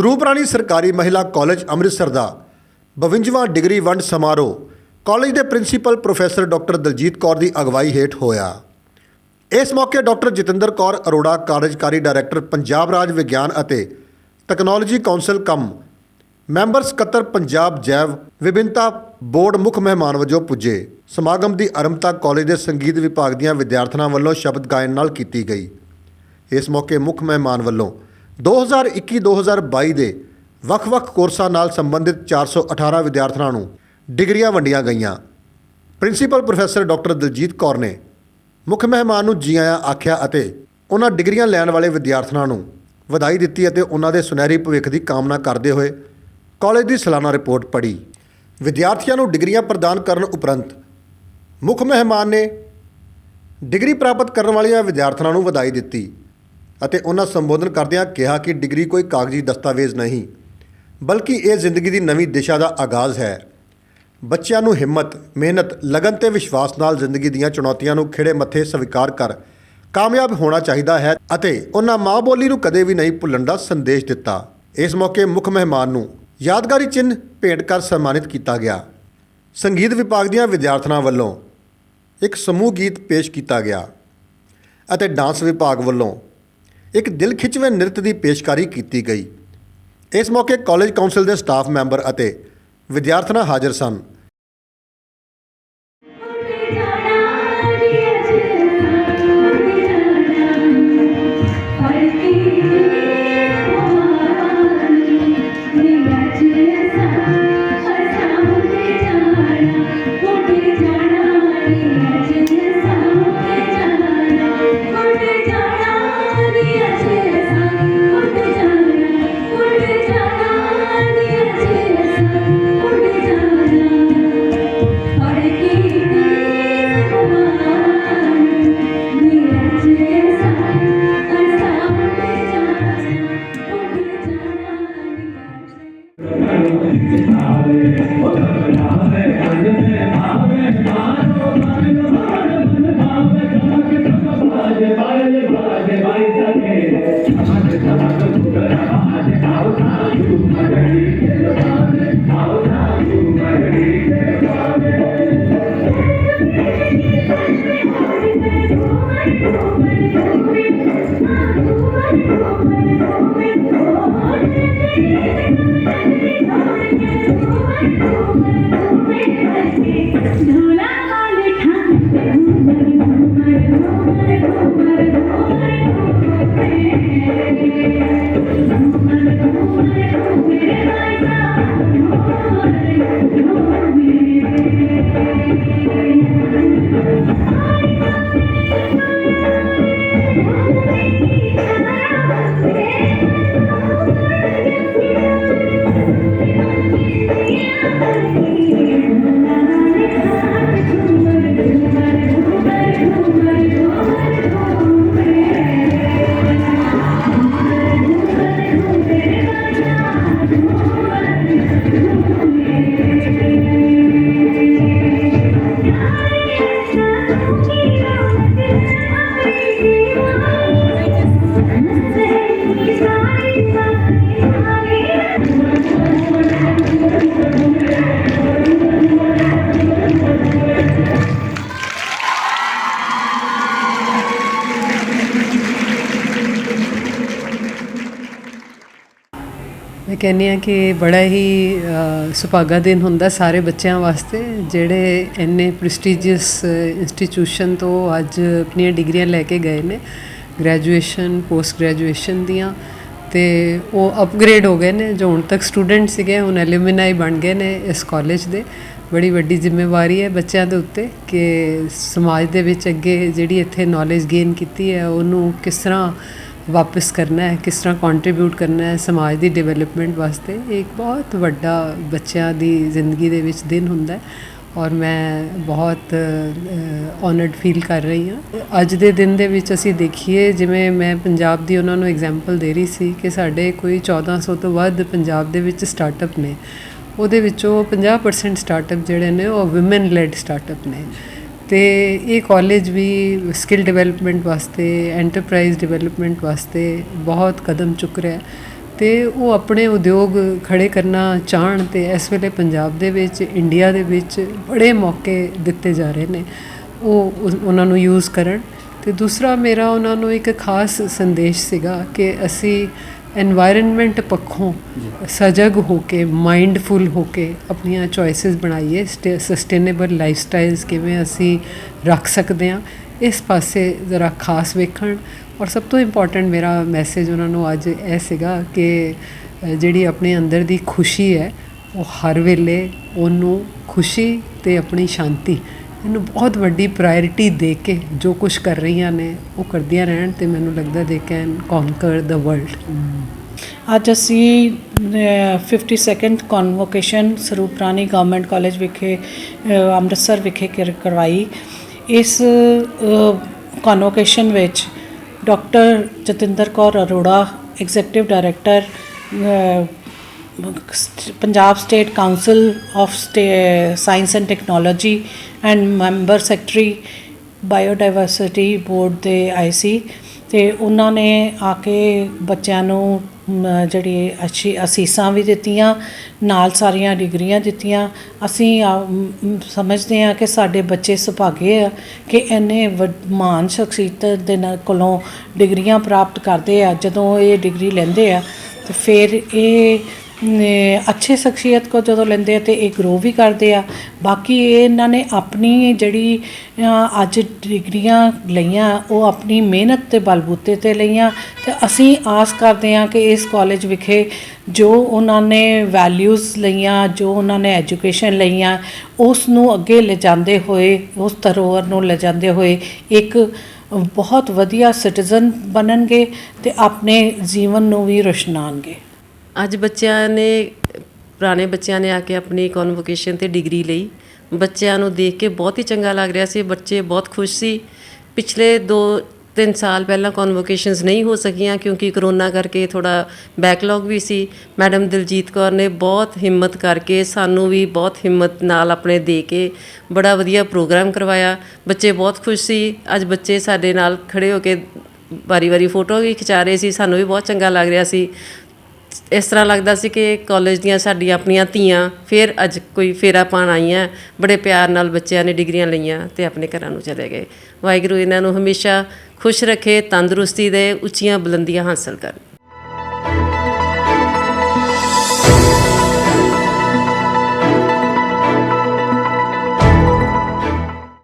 ਸਰੂਪ ਰਾਣੀ ਸਰਕਾਰੀ ਮਹਿਲਾ ਕਾਲਜ ਅੰਮ੍ਰਿਤਸਰ ਦਾ 52ਵਾਂ ਡਿਗਰੀ ਵੰਡ ਸਮਾਰੋਹ ਕਾਲਜ ਦੇ principal professor doctor Daljit Kaur ਦੀ ਅਗਵਾਈ ਹੇਠ ਹੋਇਆ। ਇਸ ਮੌਕੇ ਡਾਕਟਰ ਜਤਿੰਦਰ ਕੌਰ ਅਰੋੜਾ ਕਾਰਜਕਾਰੀ ਡਾਇਰੈਕਟਰ ਪੰਜਾਬ ਰਾਜ ਵਿਗਿਆਨ ਅਤੇ ਟੈਕਨੋਲੋਜੀ ਕੌਂਸਲ ਕਮ, ਮੈਂਬਰ ਸਕੱਤਰ ਪੰਜਾਬ ਜੈਵ ਵਿਭਿੰਨਤਾ ਬੋਰਡ ਮੁੱਖ ਮਹਿਮਾਨ ਵਜੋਂ ਪੁੱਜੇ। ਸਮਾਗਮ ਦੀ ਆਰੰਭਤਾ ਕਾਲਜ ਦੇ ਸੰਗੀਤ ਵਿਭਾਗ ਦੀਆਂ ਵਿਦਿਆਰਥਣਾਂ ਵੱਲੋਂ ਸ਼ਬਦ ਗਾਇਨ ਨਾਲ ਕੀਤੀ ਗਈ। ਇਸ ਮੌਕੇ ਮੁੱਖ ਮਹਿਮਾਨ ਵੱਲੋਂ 2021-2022 ਦੇ ਵੱਖ-ਵੱਖ ਕੋਰਸਾਂ ਨਾਲ ਸੰਬੰਧਿਤ 418 ਵਿਦਿਆਰਥਣਾਂ ਨੂੰ ਡਿਗਰੀਆਂ ਵੰਡੀਆਂ ਗਈਆਂ। Principal professor doctor Daljit Kaur ਨੇ ਮੁੱਖ ਮਹਿਮਾਨ ਨੂੰ ਜੀ ਆਇਆਂ ਆਖਿਆ ਅਤੇ ਉਹਨਾਂ ਡਿਗਰੀਆਂ ਲੈਣ ਵਾਲੇ ਵਿਦਿਆਰਥਣਾਂ ਨੂੰ ਵਧਾਈ ਦਿੱਤੀ ਅਤੇ ਉਹਨਾਂ ਦੇ ਸੁਨਹਿਰੀ ਭਵਿੱਖ ਦੀ ਕਾਮਨਾ ਕਰਦੇ ਹੋਏ ਕਾਲਜ ਦੀ ਸਾਲਾਨਾ ਰਿਪੋਰਟ ਪੜ੍ਹੀ। ਵਿਦਿਆਰਥੀਆਂ ਨੂੰ ਡਿਗਰੀਆਂ ਪ੍ਰਦਾਨ ਕਰਨ ਉਪਰੰਤ ਮੁੱਖ ਮਹਿਮਾਨ ਨੇ ਡਿਗਰੀ ਪ੍ਰਾਪਤ ਕਰਨ ਵਾਲੀਆਂ ਵਿਦਿਆਰਥਣਾਂ ਨੂੰ ਵਧਾਈ ਦਿੱਤੀ। ਅਤੇ ਉਹਨਾਂ ਸੰਬੋਧਨ ਕਰਦਿਆਂ ਕਿਹਾ ਕਿ ਡਿਗਰੀ ਕੋਈ ਕਾਗਜ਼ੀ ਦਸਤਾਵੇਜ਼ ਨਹੀਂ, ਬਲਕਿ ਇਹ ਜ਼ਿੰਦਗੀ ਦੀ ਨਵੀਂ ਦਿਸ਼ਾ ਦਾ ਆਗਾਜ਼ ਹੈ। ਬੱਚਿਆਂ ਨੂੰ ਹਿੰਮਤ, ਮਿਹਨਤ, ਲਗਨ ਤੇ ਵਿਸ਼ਵਾਸ ਨਾਲ ਜ਼ਿੰਦਗੀ ਦੀਆਂ ਚੁਣੌਤੀਆਂ ਨੂੰ ਖਿਹੜੇ ਮੱਥੇ ਸਵੀਕਾਰ ਕਰ ਕਾਮਯਾਬ ਹੋਣਾ ਚਾਹੀਦਾ ਹੈ ਅਤੇ ਉਹਨਾਂ ਮਾਂ ਬੋਲੀ ਨੂੰ ਕਦੇ ਵੀ ਨਹੀਂ ਭੁੱਲਣ ਦਾ ਸੰਦੇਸ਼ ਦਿੱਤਾ। ਇਸ ਮੌਕੇ ਮੁੱਖ ਮਹਿਮਾਨ ਨੂੰ ਯਾਦਗਾਰੀ ਚਿੰਨ੍ਹ ਭੇਟ ਕਰ ਸਨਮਾਨਿਤ ਕੀਤਾ ਗਿਆ। ਸੰਗੀਤ ਵਿਭਾਗ ਦੀਆਂ ਵਿਦਿਆਰਥਣਾਂ ਵੱਲੋਂ ਇੱਕ ਸਮੂਹ ਗੀਤ ਪੇਸ਼ ਕੀਤਾ ਗਿਆ ਅਤੇ ਡਾਂਸ ਵਿਭਾਗ ਵੱਲੋਂ ਇੱਕ ਦਿਲ ਖਿੱਚਵੇਂ ਨ੍ਰਿਤ ਦੀ ਪੇਸ਼ਕਾਰੀ ਕੀਤੀ ਗਈ। ਇਸ ਮੌਕੇ ਕਾਲਜ ਕਾਉਂਸਲ ਦੇ ਸਟਾਫ ਮੈਂਬਰ ਅਤੇ ਵਿਦਿਆਰਥਣਾਂ ਹਾਜ਼ਰ ਸਨ। धूल ਕਹਿੰਦੇ ਹਾਂ ਕਿ ਬੜਾ ਹੀ ਸੁਭਾਗਾ ਦਿਨ ਹੁੰਦਾ ਸਾਰੇ ਬੱਚਿਆਂ ਵਾਸਤੇ, ਜਿਹੜੇ ਇੰਨੇ ਪ੍ਰੈਸਟੀਜੀਅਸ ਇੰਸਟੀਟਿਊਸ਼ਨ ਤੋਂ ਅੱਜ ਆਪਣੀਆਂ ਡਿਗਰੀਆਂ ਲੈ ਕੇ ਗਏ ਨੇ ਗ੍ਰੈਜੂਏਸ਼ਨ ਪੋਸਟ ਗ੍ਰੈਜੂਏਸ਼ਨ ਦੀਆਂ, ਤੇ ਉਹ ਅਪਗ੍ਰੇਡ ਹੋ ਗਏ ਨੇ, ਜੋ ਹੁਣ ਤੱਕ ਸਟੂਡੈਂਟ ਸੀਗੇ, ਹੁਣ ਐਲੂਮੀਨਾਈ ਬਣ ਗਏ ਨੇ ਇਸ ਕਾਲਜ ਦੇ। ਬੜੀ ਵੱਡੀ ਜ਼ਿੰਮੇਵਾਰੀ ਹੈ ਬੱਚਿਆਂ ਦੇ ਉੱਤੇ ਕਿ ਸਮਾਜ ਦੇ ਵਿੱਚ ਅੱਗੇ ਜਿਹੜੀ ਇੱਥੇ ਨੌਲੇਜ ਗੇਨ ਕੀਤੀ ਹੈ, ਉਹਨੂੰ ਕਿਸ ਤਰ੍ਹਾਂ ਵਾਪਸ ਕਰਨਾ ਹੈ, ਕਿਸ ਤਰ੍ਹਾਂ ਕੰਟਰੀਬਿਊਟ ਕਰਨਾ ਹੈ ਸਮਾਜ ਦੀ ਡਿਵੈਲਪਮੈਂਟ ਵਾਸਤੇ, ਇਹ ਇੱਕ ਬਹੁਤ ਵੱਡਾ ਬੱਚਿਆਂ ਦੀ ਜ਼ਿੰਦਗੀ ਦੇ ਵਿੱਚ ਦਿਨ ਹੁੰਦਾ ਹੈ ਔਰ ਮੈਂ ਬਹੁਤ ਓਨਰਡ ਫੀਲ ਕਰ ਰਹੀ ਹਾਂ। ਅੱਜ ਦੇ ਦਿਨ ਦੇ ਵਿੱਚ ਅਸੀਂ ਦੇਖੀਏ, ਜਿਵੇਂ ਮੈਂ ਪੰਜਾਬ ਦੀ ਉਹਨਾਂ ਨੂੰ ਐਗਜ਼ਾਮਪਲ ਦੇ ਰਹੀ ਸੀ ਕਿ ਸਾਡੇ ਕੋਈ 1400 ਤੋਂ ਵੱਧ ਪੰਜਾਬ ਦੇ ਵਿੱਚ ਸਟਾਰਟਅਪ ਨੇ। ਉਹਦੇ ਵਿੱਚੋਂ 50% ਸਟਾਰਟਅਪ ਜਿਹੜੇ ਨੇ ਉਹ ਔਮਨ ਲੈਡ ਸਟਾਰਟਅਪ ਨੇ। ਤੇ ਇਹ ਕਾਲਜ ਵੀ ਸਕਿੱਲ ਡਿਵੈਲਪਮੈਂਟ ਵਾਸਤੇ ਐਂਟਰਪ੍ਰਾਈਜ਼ ਡਿਵੈਲਪਮੈਂਟ ਵਾਸਤੇ ਬਹੁਤ ਕਦਮ ਚੁੱਕ ਰਿਹਾ ਹੈ ਤੇ ਉਹ ਆਪਣੇ ਉਦਯੋਗ ਖੜੇ ਕਰਨਾ ਚਾਹਣ ਤੇ ਇਸ ਵੇਲੇ ਪੰਜਾਬ ਦੇ ਵਿੱਚ ਇੰਡੀਆ ਦੇ ਵਿੱਚ ਬੜੇ ਮੌਕੇ ਦਿੱਤੇ ਜਾ ਰਹੇ ਨੇ। ਉਹ ਉਹਨਾਂ ਨੂੰ ਯੂਜ਼ ਕਰਨ ਤੇ ਦੂਸਰਾ ਮੇਰਾ ਉਹਨਾਂ ਨੂੰ ਇੱਕ ਖਾਸ ਸੰਦੇਸ਼ ਸੀਗਾ ਕਿ ਅਸੀਂ এনवायरमेंट ਪੱਖੋਂ ਸਜਗ ਹੋ ਕੇ ਮਾਈਂਡਫੁਲ ਹੋ ਕੇ ਆਪਣੀਆਂ ਚੁਆਇਸਸ ਬਣਾਈਏ ਸਸਟੇਨੇਬਲ ਲਾਈਫ ਸਟਾਈਲਸ ਕਿਵੇਂ ਅਸੀਂ ਰੱਖ ਸਕਦੇ ਹਾਂ ਇਸ ਪਾਸੇ ਜ਼ਰਾ ਖਾਸ ਵੇਖਣ। ਔਰ ਸਭ ਤੋਂ ਇੰਪੋਰਟੈਂਟ ਮੇਰਾ ਮੈਸੇਜ ਉਹਨਾਂ ਨੂੰ ਅੱਜ ਇਹ ਸੀਗਾ ਕਿ ਜਿਹੜੀ ਆਪਣੇ ਅੰਦਰ ਦੀ ਖੁਸ਼ੀ ਹੈ ਉਹ ਹਰ ਵੇਲੇ ਉਹਨੂੰ ਖੁਸ਼ੀ ਤੇ ਆਪਣੀ ਸ਼ਾਂਤੀ ਇਹਨੂੰ ਬਹੁਤ ਵੱਡੀ ਪ੍ਰਾਇੋਰਟੀ ਦੇ ਕੇ ਜੋ ਕੁਝ ਕਰ ਰਹੀਆਂ ਨੇ ਉਹ ਕਰਦੀਆਂ ਰਹਿਣ ਤੇ ਮੈਨੂੰ ਲੱਗਦਾ ਦੇ ਕੈਨ ਕੌਨਕਰ ਦਾ ਵਰਲਡ ਅੱਜ ਅਸੀਂ ਅ, 52nd convocation Sarup Rani government college ਵਿਖੇ ਅੰਮ੍ਰਿਤਸਰ ਵਿਖੇ ਕਰ- ਕਰਵਾਈ। ਇਸ ਕਨਵੋਕੇਸ਼ਨ ਵਿੱਚ doctor Jatinder Kaur Arora executive director Punjab state council of science and technology and member secretary biodiversity board ਦੇ ਆਏ ਸੀ ਤੇ ਉਹਨਾਂ ਨੇ ਆ ਕੇ ਬੱਚਿਆਂ ਨੂੰ ਜਿਹੜੀ ਅੱਛੀ ਅਸੀਸਾਂ ਵੀ ਦਿੱਤੀਆਂ, ਨਾਲ ਸਾਰੀਆਂ ਡਿਗਰੀਆਂ ਦਿੱਤੀਆਂ। ਅਸੀਂ ਸਮਝਦੇ ਹਾਂ ਕਿ ਸਾਡੇ ਬੱਚੇ ਸੁਭਾਗੇ ਆ ਕਿ ਇੰਨੇ ਵੱਡ- ਮਹਾਨ ਸ਼ਖਸੀਅਤ ਦੇ ਨਾਲ ਕੋਲੋਂ ਡਿਗਰੀਆਂ ਪ੍ਰਾਪਤ ਕਰਦੇ ਆ। ਜਦੋਂ ਇਹ ਡਿਗਰੀ ਲੈਂਦੇ ਆ, ਤੇ ਫਿਰ ਇਹ ਅੱਛੇ ਸ਼ਖਸੀਅਤ ਕੋ ਜਦੋਂ ਲੈਂਦੇ ਆ ਤੇ ਇਹ ਗਰੋ ਵੀ ਕਰਦੇ ਆ। ਬਾਕੀ ਇਹ ਇਹਨਾਂ ਨੇ ਆਪਣੀ ਜਿਹੜੀ ਅੱਜ ਡਿਗਰੀਆਂ ਲਈਆਂ, ਉਹ ਆਪਣੀ ਮਿਹਨਤ ਤੇ ਬਲਬੂਤੇ ਤੇ ਲਈਆਂ। ਤੇ ਅਸੀਂ ਆਸ ਕਰਦੇ ਹਾਂ ਕਿ ਇਸ ਕਾਲਜ ਵਿਖੇ ਜੋ ਉਹਨਾਂ ਨੇ ਵੈਲਿਊਜ਼ ਲਈਆਂ, ਜੋ ਉਹਨਾਂ ਨੇ ਐਜੂਕੇਸ਼ਨ ਲਈਆਂ, ਉਸ ਨੂੰ ਅੱਗੇ ਲਿਜਾਂਦੇ ਹੋਏ, ਉਸ ਧਰੋਹਰ ਨੂੰ ਲਿਜਾਂਦੇ ਹੋਏ ਇੱਕ ਬਹੁਤ ਵਧੀਆ ਸਿਟੀਜ਼ਨ ਬਣਨਗੇ ਤੇ ਆਪਣੇ ਜੀਵਨ ਨੂੰ ਵੀ ਰੁਸ਼ਨਾਨਗੇ ਅੱਜ ਬੱਚਿਆਂ ਨੇ, ਪੁਰਾਣੇ ਬੱਚਿਆਂ ਨੇ ਆ ਕੇ ਆਪਣੀ ਕਨਵੋਕੇਸ਼ਨ ਤੇ ਡਿਗਰੀ ਲਈ। ਬੱਚਿਆਂ ਨੂੰ ਦੇਖ ਕੇ ਬਹੁਤ ਹੀ ਚੰਗਾ ਲੱਗ ਰਿਹਾ ਸੀ, ਬੱਚੇ ਬਹੁਤ ਖੁਸ਼ ਸੀ। ਪਿਛਲੇ 2 3 ਸਾਲ ਪਹਿਲਾਂ ਕਨਵੋਕੇਸ਼ਨਸ ਨਹੀਂ ਹੋ ਸਕੀਆਂ ਕਿਉਂਕਿ ਕਰੋਨਾ ਕਰਕੇ ਥੋੜਾ ਬੈਕਲੌਗ ਵੀ ਸੀ। ਮੈਡਮ ਦਿਲਜੀਤ ਕੌਰ ਨੇ ਬਹੁਤ ਹਿੰਮਤ ਕਰਕੇ ਸਾਨੂੰ ਵੀ ਬਹੁਤ ਹਿੰਮਤ ਨਾਲ ਆਪਣੇ ਦੇ ਕੇ ਬੜਾ ਵਧੀਆ ਪ੍ਰੋਗਰਾਮ ਕਰਵਾਇਆ। ਬੱਚੇ ਬਹੁਤ ਖੁਸ਼ ਸੀ। ਅੱਜ ਬੱਚੇ ਸਾਡੇ ਨਾਲ ਖੜੇ ਹੋ ਕੇ ਵਾਰੀ-ਵਾਰੀ ਫੋਟੋ ਵੀ ਖਿਚਾ ਰਹੇ ਸੀ। ਸਾਨੂੰ ਵੀ ਬਹੁਤ ਚੰਗਾ ਲੱਗ ਰਿਹਾ ਸੀ। ਇਸ ਤਰ੍ਹਾਂ ਲੱਗਦਾ ਸੀ ਕਿ ਕਾਲਜ ਦੀਆਂ ਸਾਡੀਆਂ ਆਪਣੀਆਂ ਧੀਆਂ ਫਿਰ ਅੱਜ ਕੋਈ ਫੇਰਾ ਪਾਣ ਆਈਆਂ, ਬੜੇ ਪਿਆਰ ਨਾਲ ਬੱਚਿਆਂ ਨੇ ਡਿਗਰੀਆਂ ਲਈਆਂ ਤੇ ਆਪਣੇ ਘਰਾਂ ਨੂੰ ਚਲੇ ਗਏ। ਵਾਹਿਗੁਰੂ ਇਹਨਾਂ ਨੂੰ ਹਮੇਸ਼ਾ ਖੁਸ਼ ਰੱਖੇ, ਤੰਦਰੁਸਤੀ ਦੇ, ਉੱਚੀਆਂ ਬੁਲੰਦੀਆਂ ਹਾਸਲ ਕਰਨ।